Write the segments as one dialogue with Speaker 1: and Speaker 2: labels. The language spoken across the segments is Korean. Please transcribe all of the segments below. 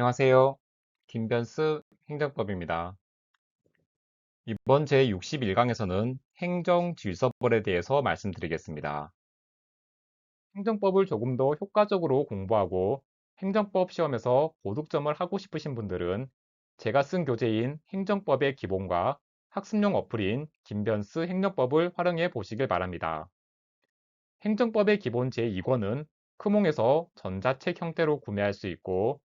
Speaker 1: 안녕하세요. 김변스 행정법입니다. 이번 제61강에서는 행정질서벌에 대해서 말씀드리겠습니다. 행정법을 조금 더 효과적으로 공부하고 행정법 시험에서 고득점을 하고 싶으신 분들은 제가 쓴 교재인 행정법의 기본과 학습용 어플인 김변스 행정법을 활용해 보시길 바랍니다. 행정법의 기본 제2권은 크몽에서 전자책 형태로 구매할 수 있고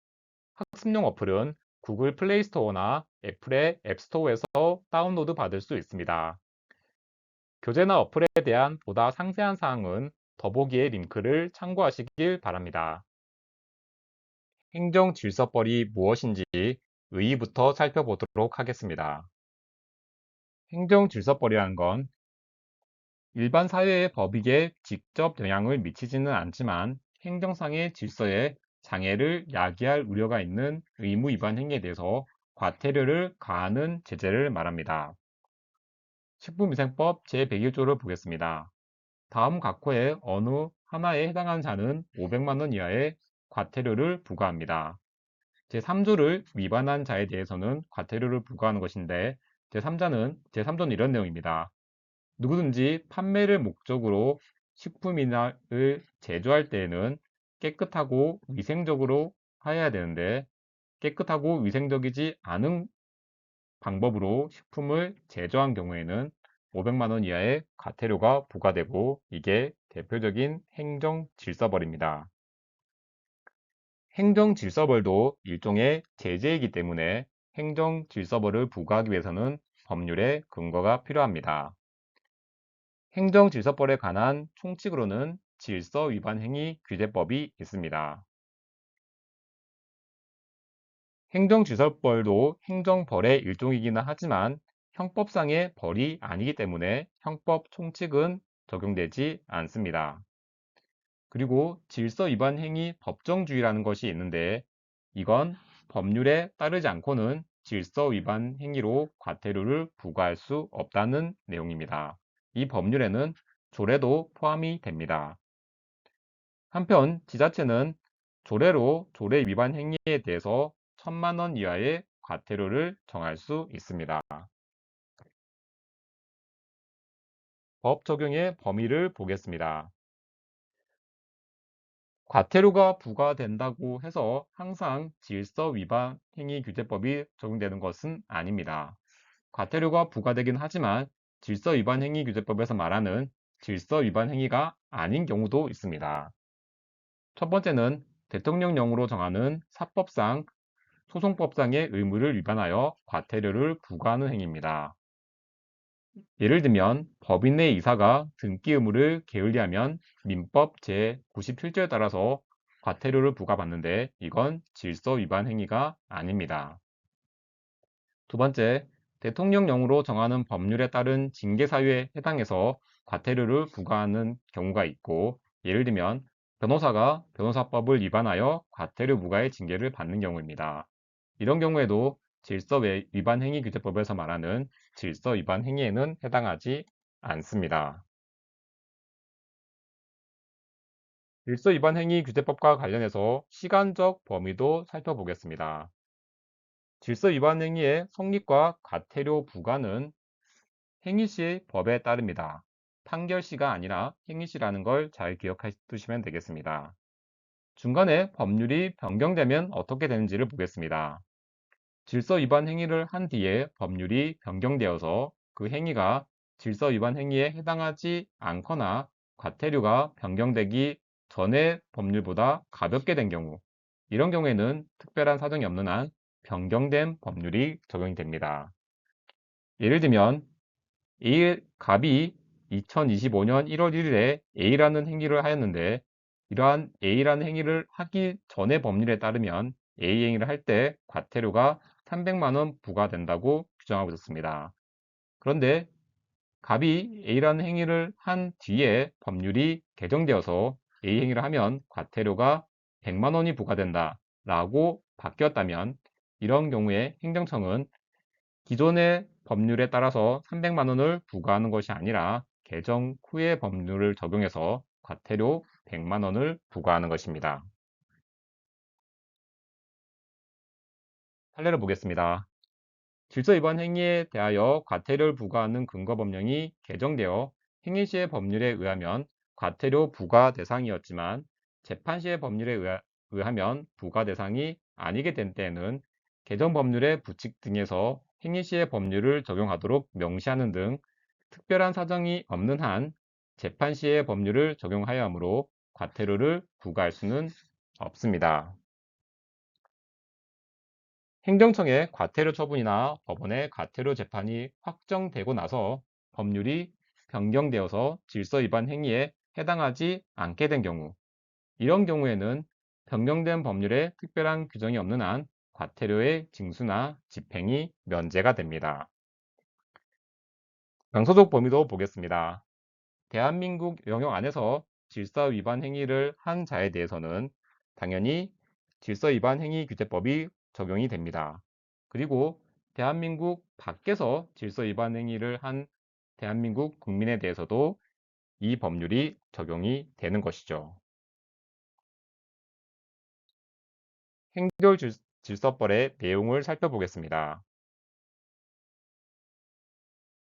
Speaker 1: 학습용 어플은 구글 플레이 스토어나 애플의 앱스토어에서 다운로드 받을 수 있습니다. 교재나 어플에 대한 보다 상세한 사항은 더보기의 링크를 참고하시길 바랍니다. 행정 질서벌이 무엇인지 의의부터 살펴보도록 하겠습니다. 행정 질서벌이라는 건 일반 사회의 법익에 직접 영향을 미치지는 않지만 행정상의 질서에 장애를 야기할 우려가 있는 의무 위반 행위에 대해서 과태료를 가하는 제재를 말합니다. 식품위생법 제101조를 보겠습니다. 다음 각호의 어느 하나에 해당하는 자는 500만원 이하의 과태료를 부과합니다. 제3조를 위반한 자에 대해서는 과태료를 부과하는 것인데 제3자는 제3조는 이런 내용입니다. 누구든지 판매를 목적으로 식품이나를 제조할 때에는 깨끗하고 위생적으로 해야 되는데 깨끗하고 위생적이지 않은 방법으로 식품을 제조한 경우에는 500만원 이하의 과태료가 부과되고 이게 대표적인 행정 질서벌입니다. 행정 질서벌도 일종의 제재이기 때문에 행정 질서벌을 부과하기 위해서는 법률의 근거가 필요합니다. 행정 질서벌에 관한 총칙으로는 질서 위반 행위 규제법이 있습니다. 행정질서벌도 행정벌의 일종이기는 하지만 형법상의 벌이 아니기 때문에 형법 총칙은 적용되지 않습니다. 그리고 질서 위반 행위 법정주의라는 것이 있는데 이건 법률에 따르지 않고는 질서 위반 행위로 과태료를 부과할 수 없다는 내용입니다. 이 법률에는 조례도 포함이 됩니다. 한편 지자체는 조례로 조례 위반 행위에 대해서 천만 원 이하의 과태료를 정할 수 있습니다. 법 적용의 범위를 보겠습니다. 과태료가 부과된다고 해서 항상 질서 위반 행위 규제법이 적용되는 것은 아닙니다. 과태료가 부과되긴 하지만 질서 위반 행위 규제법에서 말하는 질서 위반 행위가 아닌 경우도 있습니다. 첫 번째는 대통령령으로 정하는 사법상, 소송법상의 의무를 위반하여 과태료를 부과하는 행위입니다. 예를 들면 법인의 이사가 등기 의무를 게을리하면 민법 제97조에 따라서 과태료를 부과받는데 이건 질서 위반 행위가 아닙니다. 두 번째, 대통령령으로 정하는 법률에 따른 징계 사유에 해당해서 과태료를 부과하는 경우가 있고 예를 들면 변호사가 변호사법을 위반하여 과태료 부과의 징계를 받는 경우입니다. 이런 경우에도 질서 위반 행위 규제법에서 말하는 질서 위반 행위에는 해당하지 않습니다. 질서 위반 행위 규제법과 관련해서 시간적 범위도 살펴보겠습니다. 질서 위반 행위의 성립과 과태료 부과는 행위 시 법에 따릅니다. 판결시가 아니라 행위시라는 걸 잘 기억해 두시면 되겠습니다. 중간에 법률이 변경되면 어떻게 되는지를 보겠습니다. 질서 위반 행위를 한 뒤에 법률이 변경되어서 그 행위가 질서 위반 행위에 해당하지 않거나 과태료가 변경되기 전의 법률보다 가볍게 된 경우 이런 경우에는 특별한 사정이 없는 한 변경된 법률이 적용이 됩니다. 예를 들면 A 갑이 2025년 1월 1일에 A라는 행위를 하였는데 이러한 A라는 행위를 하기 전의 법률에 따르면 A 행위를 할 때 과태료가 300만 원 부과된다고 규정하고 있었습니다. 그런데 갑이 A라는 행위를 한 뒤에 법률이 개정되어서 A 행위를 하면 과태료가 100만 원이 부과된다 라고 바뀌었다면 이런 경우에 행정청은 기존의 법률에 따라서 300만 원을 부과하는 것이 아니라 개정 후의 법률을 적용해서 과태료 100만 원을 부과하는 것입니다. 판례를 보겠습니다. 질서 위반 행위에 대하여 과태료를 부과하는 근거 법령이 개정되어 행위 시의 법률에 의하면 과태료 부과 대상이었지만 재판 시의 법률에 의하, 의하면 부과 대상이 아니게 된 때에는 개정 법률의 부칙 등에서 행위 시의 법률을 적용하도록 명시하는 등 특별한 사정이 없는 한 재판 시의 법률을 적용하여 하므로 과태료를 부과할 수는 없습니다. 행정청의 과태료 처분이나 법원의 과태료 재판이 확정되고 나서 법률이 변경되어서 질서 위반 행위에 해당하지 않게 된 경우 이런 경우에는 변경된 법률에 특별한 규정이 없는 한 과태료의 징수나 집행이 면제가 됩니다. 명소적 범위도 보겠습니다. 대한민국 영역 안에서 질서 위반 행위를 한 자에 대해서는 당연히 질서 위반 행위 규제법이 적용이 됩니다. 그리고 대한민국 밖에서 질서 위반 행위를 한 대한민국 국민에 대해서도 이 법률이 적용이 되는 것이죠. 행정질서법의 내용을 살펴보겠습니다.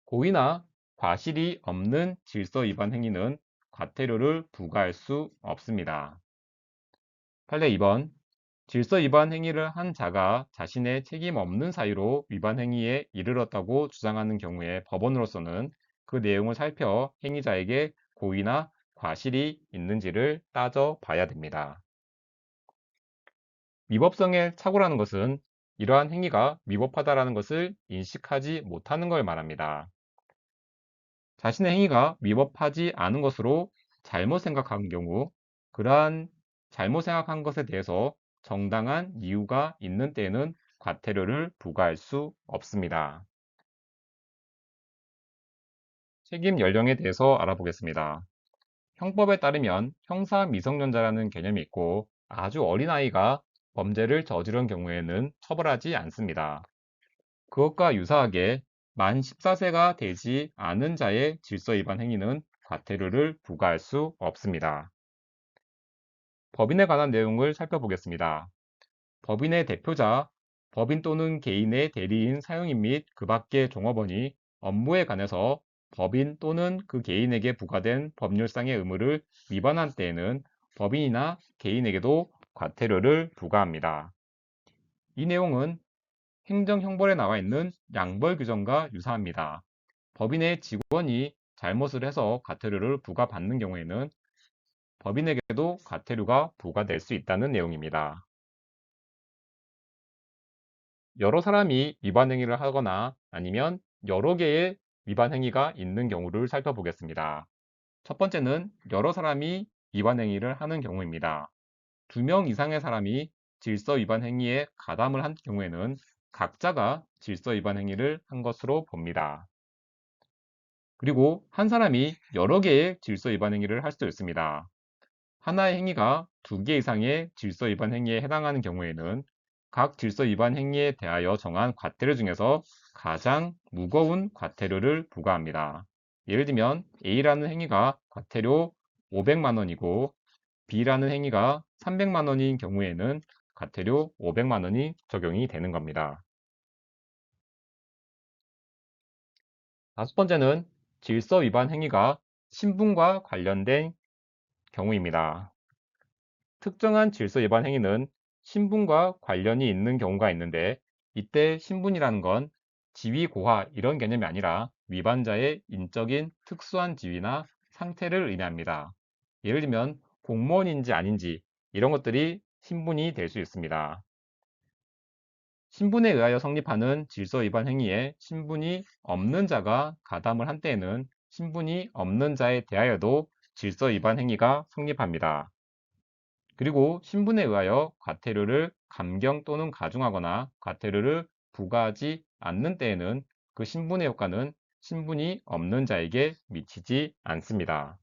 Speaker 1: 고의나 과실이 없는 질서 위반 행위는 과태료를 부과할 수 없습니다. 판례 2번 질서 위반 행위를 한 자가 자신의 책임 없는 사유로 위반 행위에 이르렀다고 주장하는 경우에 법원으로서는 그 내용을 살펴 행위자에게 고의나 과실이 있는지를 따져 봐야 됩니다. 위법성의 착오라는 것은 이러한 행위가 위법하다라는 것을 인식하지 못하는 걸 말합니다. 자신의 행위가 위법하지 않은 것으로 잘못 생각한 경우 그러한 잘못 생각한 것에 대해서 정당한 이유가 있는 때에는 과태료를 부과할 수 없습니다. 책임 연령에 대해서 알아보겠습니다. 형법에 따르면 형사 미성년자라는 개념이 있고 아주 어린아이가 범죄를 저지른 경우에는 처벌하지 않습니다. 그것과 유사하게 만 14세가 되지 않은 자의 질서 위반 행위는 과태료를 부과할 수 없습니다. 법인에 관한 내용을 살펴보겠습니다. 법인의 대표자, 법인 또는 개인의 대리인 사용인 및 그 밖의 종업원이 업무에 관해서 법인 또는 그 개인에게 부과된 법률상의 의무를 위반한 때에는 법인이나 개인에게도 과태료를 부과합니다. 이 내용은 행정형벌에 나와 있는 양벌 규정과 유사합니다. 법인의 직원이 잘못을 해서 과태료를 부과받는 경우에는 법인에게도 과태료가 부과될 수 있다는 내용입니다. 여러 사람이 위반 행위를 하거나 아니면 여러 개의 위반 행위가 있는 경우를 살펴보겠습니다. 첫 번째는 여러 사람이 위반 행위를 하는 경우입니다. 두 명 이상의 사람이 질서 위반 행위에 가담을 한 경우에는 각자가 질서 위반 행위를 한 것으로 봅니다. 그리고 한 사람이 여러 개의 질서 위반 행위를 할 수도 있습니다. 하나의 행위가 두 개 이상의 질서 위반 행위에 해당하는 경우에는 각 질서 위반 행위에 대하여 정한 과태료 중에서 가장 무거운 과태료를 부과합니다. 예를 들면 A라는 행위가 과태료 500만 원이고 B라는 행위가 300만 원인 경우에는 과태료 500만 원이 적용이 되는 겁니다. 다섯 번째는 질서 위반 행위가 신분과 관련된 경우입니다. 특정한 질서 위반 행위는 신분과 관련이 있는 경우가 있는데 이때 신분이라는 건 지위 고하 이런 개념이 아니라 위반자의 인적인 특수한 지위나 상태를 의미합니다. 예를 들면 공무원인지 아닌지 이런 것들이 신분이 될 수 있습니다. 신분에 의하여 성립하는 질서 위반 행위에 신분이 없는 자가 가담을 한 때에는 신분이 없는 자에 대하여도 질서 위반 행위가 성립합니다. 그리고 신분에 의하여 과태료를 감경 또는 가중하거나 과태료를 부과하지 않는 때에는 그 신분의 효과는 신분이 없는 자에게 미치지 않습니다.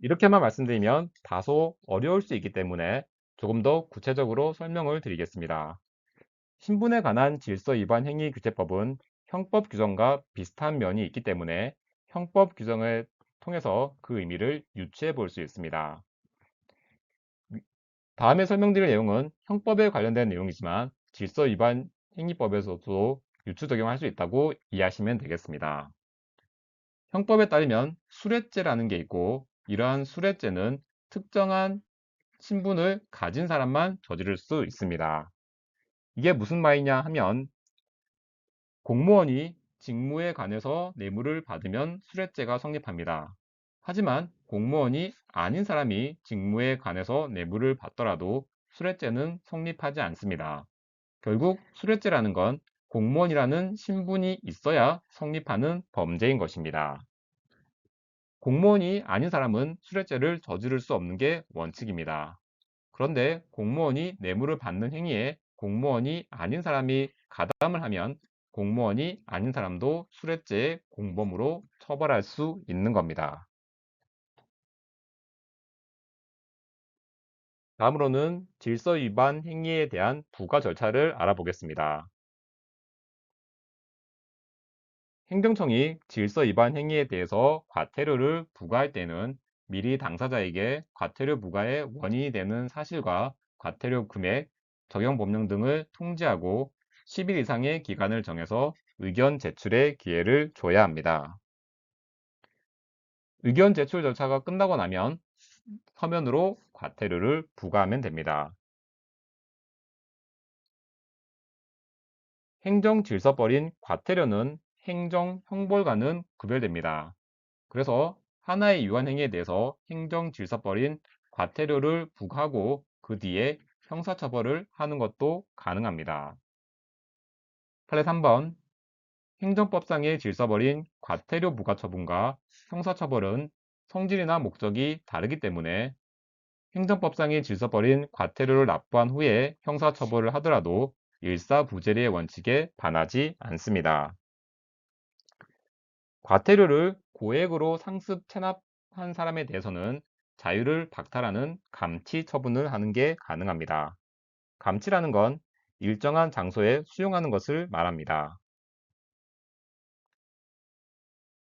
Speaker 1: 이렇게만 말씀드리면 다소 어려울 수 있기 때문에 조금 더 구체적으로 설명을 드리겠습니다. 신분에 관한 질서 위반 행위 규제법은 형법 규정과 비슷한 면이 있기 때문에 형법 규정을 통해서 그 의미를 유추해 볼 수 있습니다. 다음에 설명드릴 내용은 형법에 관련된 내용이지만 질서 위반 행위법에서도 유추 적용할 수 있다고 이해하시면 되겠습니다. 형법에 따르면 수뢰죄라는 게 있고 이러한 수뢰죄는 특정한 신분을 가진 사람만 저지를 수 있습니다. 이게 무슨 말이냐 하면 공무원이 직무에 관해서 뇌물을 받으면 수뢰죄가 성립합니다. 하지만 공무원이 아닌 사람이 직무에 관해서 뇌물을 받더라도 수뢰죄는 성립하지 않습니다. 결국 수뢰죄라는 건 공무원이라는 신분이 있어야 성립하는 범죄인 것입니다. 공무원이 아닌 사람은 수뢰죄를 저지를 수 없는 게 원칙입니다. 그런데 공무원이 뇌물을 받는 행위에 공무원이 아닌 사람이 가담을 하면 공무원이 아닌 사람도 수뢰죄의 공범으로 처벌할 수 있는 겁니다. 다음으로는 질서 위반 행위에 대한 부과 절차를 알아보겠습니다. 행정청이 질서 위반 행위에 대해서 과태료를 부과할 때는 미리 당사자에게 과태료 부과의 원인이 되는 사실과 과태료 금액, 적용 법령 등을 통지하고 10일 이상의 기간을 정해서 의견 제출의 기회를 줘야 합니다. 의견 제출 절차가 끝나고 나면 서면으로 과태료를 부과하면 됩니다. 행정질서벌인 과태료는 행정 형벌과는 구별됩니다. 그래서 하나의 위반행위에 대해서 행정질서벌인 과태료를 부과하고 그 뒤에 형사처벌을 하는 것도 가능합니다. 판례 3번 행정법상의 질서벌인 과태료 부과 처분과 형사처벌은 성질이나 목적이 다르기 때문에 행정법상의 질서벌인 과태료를 납부한 후에 형사처벌을 하더라도 일사부재리의 원칙에 반하지 않습니다. 과태료를 고액으로 상습 체납한 사람에 대해서는 자유를 박탈하는 감치 처분을 하는 게 가능합니다. 감치라는 건 일정한 장소에 수용하는 것을 말합니다.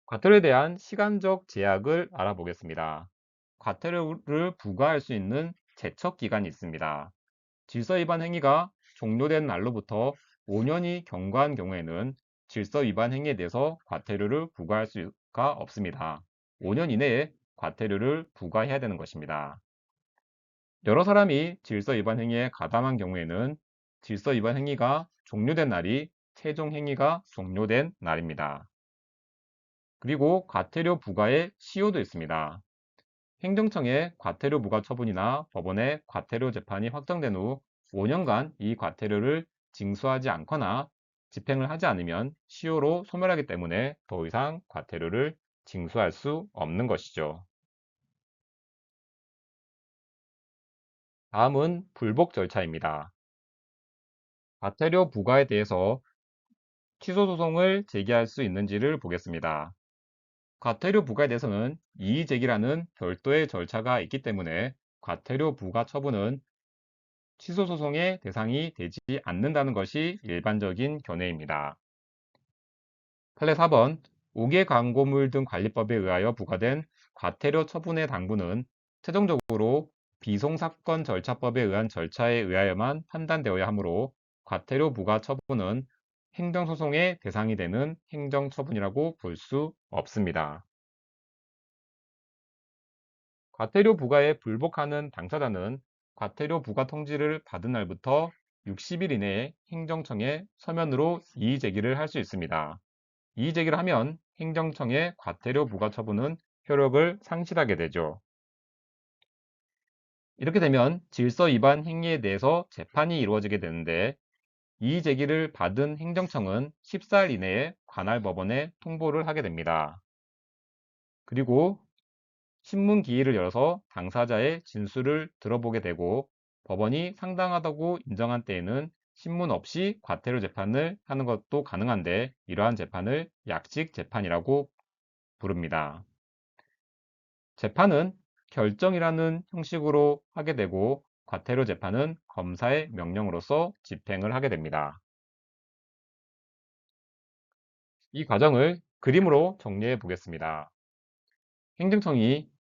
Speaker 1: 과태료에 대한 시간적 제약을 알아보겠습니다. 과태료를 부과할 수 있는 제척 기간이 있습니다. 질서 위반 행위가 종료된 날로부터 5년이 경과한 경우에는 질서 위반 행위에 대해서 과태료를 부과할 수가 없습니다. 5년 이내에 과태료를 부과해야 되는 것입니다. 여러 사람이 질서 위반 행위에 가담한 경우에는 질서 위반 행위가 종료된 날이 최종 행위가 종료된 날입니다. 그리고 과태료 부과의 시효도 있습니다. 행정청의 과태료 부과 처분이나 법원의 과태료 재판이 확정된 후 5년간 이 과태료를 징수하지 않거나 집행을 하지 않으면 시효로 소멸하기 때문에 더 이상 과태료를 징수할 수 없는 것이죠. 다음은 불복 절차입니다. 과태료 부과에 대해서 취소 소송을 제기할 수 있는지를 보겠습니다. 과태료 부과에 대해서는 이의 제기라는 별도의 절차가 있기 때문에 과태료 부과 처분은 취소 소송의 대상이 되지 않는다는 것이 일반적인 견해입니다. 판례 4번 5개 광고물 등 관리법에 의하여 부과된 과태료 처분의 당부는 최종적으로 비송사건 절차법에 의한 절차에 의하여만 판단되어야 하므로 과태료 부과 처분은 행정소송의 대상이 되는 행정처분이라고 볼 수 없습니다. 과태료 부과에 불복하는 당사자는 과태료 부과 통지를 받은 날부터 60일 이내에 행정청에 서면으로 이의 제기를 할 수 있습니다. 이의 제기를 하면 행정청의 과태료 부과 처분은 효력을 상실하게 되죠. 이렇게 되면 질서 위반 행위에 대해서 재판이 이루어지게 되는데 이의 제기를 받은 행정청은 14일 이내에 관할 법원에 통보를 하게 됩니다. 그리고 신문 기일을 열어서 당사자의 진술을 들어보게 되고 법원이 상당하다고 인정한 때에는 신문 없이 과태료 재판을 하는 것도 가능한데 이러한 재판을 약식 재판이라고 부릅니다. 재판은 결정이라는 형식으로 하게 되고 과태료 재판은 검사의 명령으로서 집행을 하게 됩니다. 이 과정을 그림으로 정리해 보겠습니다. 행정청이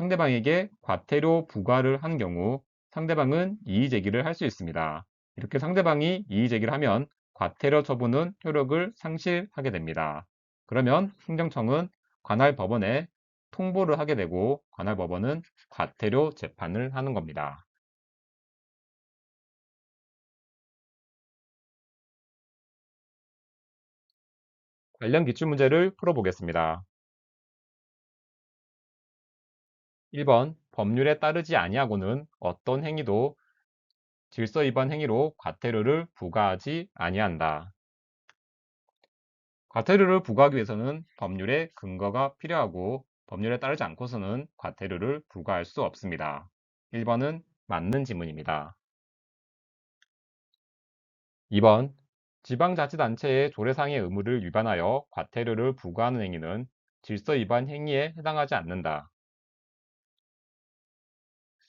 Speaker 1: 상대방에게 과태료 부과를 한 경우 상대방은 이의 제기를 할 수 있습니다. 이렇게 상대방이 이의 제기를 하면 과태료 처분은 효력을 상실하게 됩니다. 그러면 행정청은 관할 법원에 통보를 하게 되고 관할 법원은 과태료 재판을 하는 겁니다. 관련 기출 문제를 풀어보겠습니다. 1번 법률에 따르지 아니하고는 어떤 행위도 질서 위반 행위로 과태료를 부과하지 아니한다. 과태료를 부과하기 위해서는 법률의 근거가 필요하고 법률에 따르지 않고서는 과태료를 부과할 수 없습니다. 1번은 맞는 지문입니다. 2번 지방자치단체의 조례상의 의무를 위반하여 과태료를 부과하는 행위는 질서 위반 행위에 해당하지 않는다.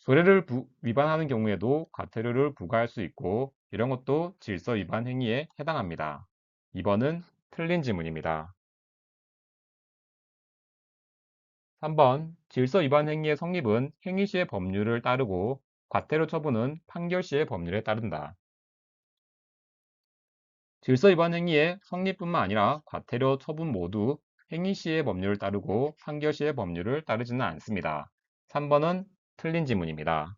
Speaker 1: 조례를 부, 위반하는 경우에도 과태료를 부과할 수 있고 이런 것도 질서 위반 행위에 해당합니다. 2번은 틀린 지문입니다. 3번 질서 위반 행위의 성립은 행위 시의 법률을 따르고 과태료 처분은 판결 시의 법률에 따른다. 질서 위반 행위의 성립뿐만 아니라 과태료 처분 모두 행위 시의 법률을 따르고 판결 시의 법률을 따르지는 않습니다. 3번은 틀린 지문입니다.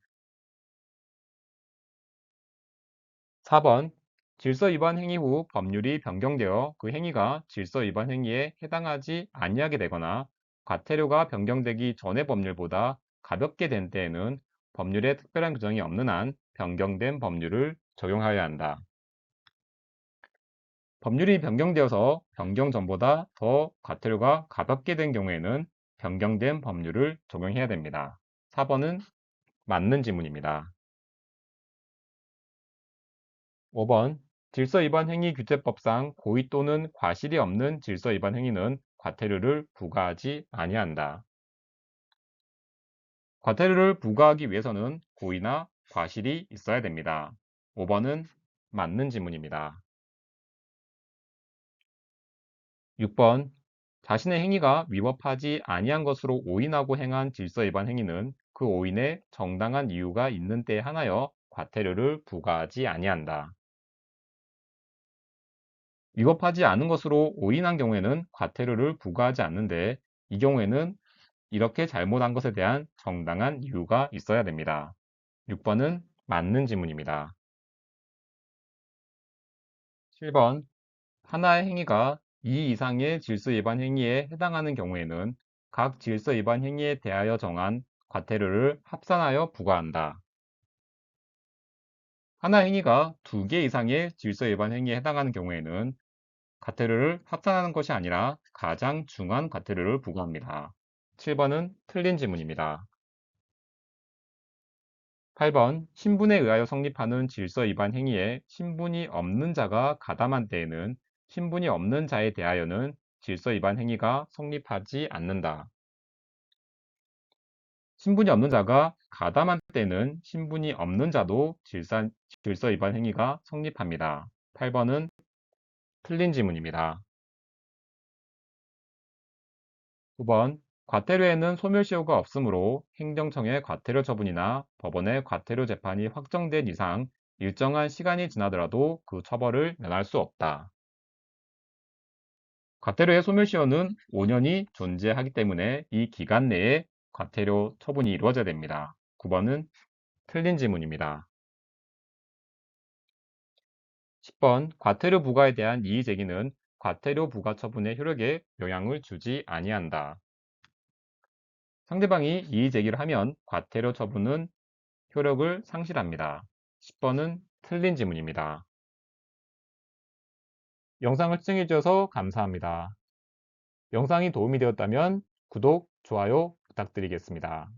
Speaker 1: 4번 질서 위반 행위 후 법률이 변경되어 그 행위가 질서 위반 행위에 해당하지 아니하게 되거나 과태료가 변경되기 전의 법률보다 가볍게 된 때에는 법률에 특별한 규정이 없는 한 변경된 법률을 적용하여야 한다. 법률이 변경되어서 변경 전보다 더 과태료가 가볍게 된 경우에는 변경된 법률을 적용해야 됩니다. 4번은 맞는 지문입니다. 5번 질서 위반 행위 규제법상 고의 또는 과실이 없는 질서 위반 행위는 과태료를 부과하지 아니한다. 과태료를 부과하기 위해서는 고의나 과실이 있어야 됩니다. 5번은 맞는 지문입니다. 6번 자신의 행위가 위법하지 아니한 것으로 오인하고 행한 질서 위반 행위는 그 오인에 정당한 이유가 있는 때에 하나여 과태료를 부과하지 아니한다. 위법하지 않은 것으로 오인한 경우에는 과태료를 부과하지 않는데 이 경우에는 이렇게 잘못한 것에 대한 정당한 이유가 있어야 됩니다. 6번은 맞는 지문입니다. 7번 하나의 행위가 이 이상의 질서 위반 행위에 해당하는 경우에는 각 질서 위반 행위에 대하여 정한 과태료를 합산하여 부과한다. 하나 행위가 두 개 이상의 질서 위반 행위에 해당하는 경우에는 과태료를 합산하는 것이 아니라 가장 중한 과태료를 부과합니다. 7번은 틀린 지문입니다. 8번 신분에 의하여 성립하는 질서 위반 행위에 신분이 없는 자가 가담한 때에는 신분이 없는 자에 대하여는 질서 위반 행위가 성립하지 않는다. 신분이 없는 자가 가담한 때는 신분이 없는 자도 질서, 질서 위반 행위가 성립합니다. 8번은 틀린 지문입니다. 9번 과태료에는 소멸시효가 없으므로 행정청의 과태료 처분이나 법원의 과태료 재판이 확정된 이상 일정한 시간이 지나더라도 그 처벌을 면할 수 없다. 과태료의 소멸시효는 5년이 존재하기 때문에 이 기간 내에 과태료 처분이 이루어져야 됩니다. 9번은 틀린 지문입니다. 10번 과태료 부과에 대한 이의 제기는 과태료 부과 처분의 효력에 영향을 주지 아니한다. 상대방이 이의 제기를 하면 과태료 처분은 효력을 상실합니다. 10번은 틀린 지문입니다. 영상을 시청해 주셔서 감사합니다. 영상이 도움이 되었다면 구독, 좋아요 부탁드리겠습니다.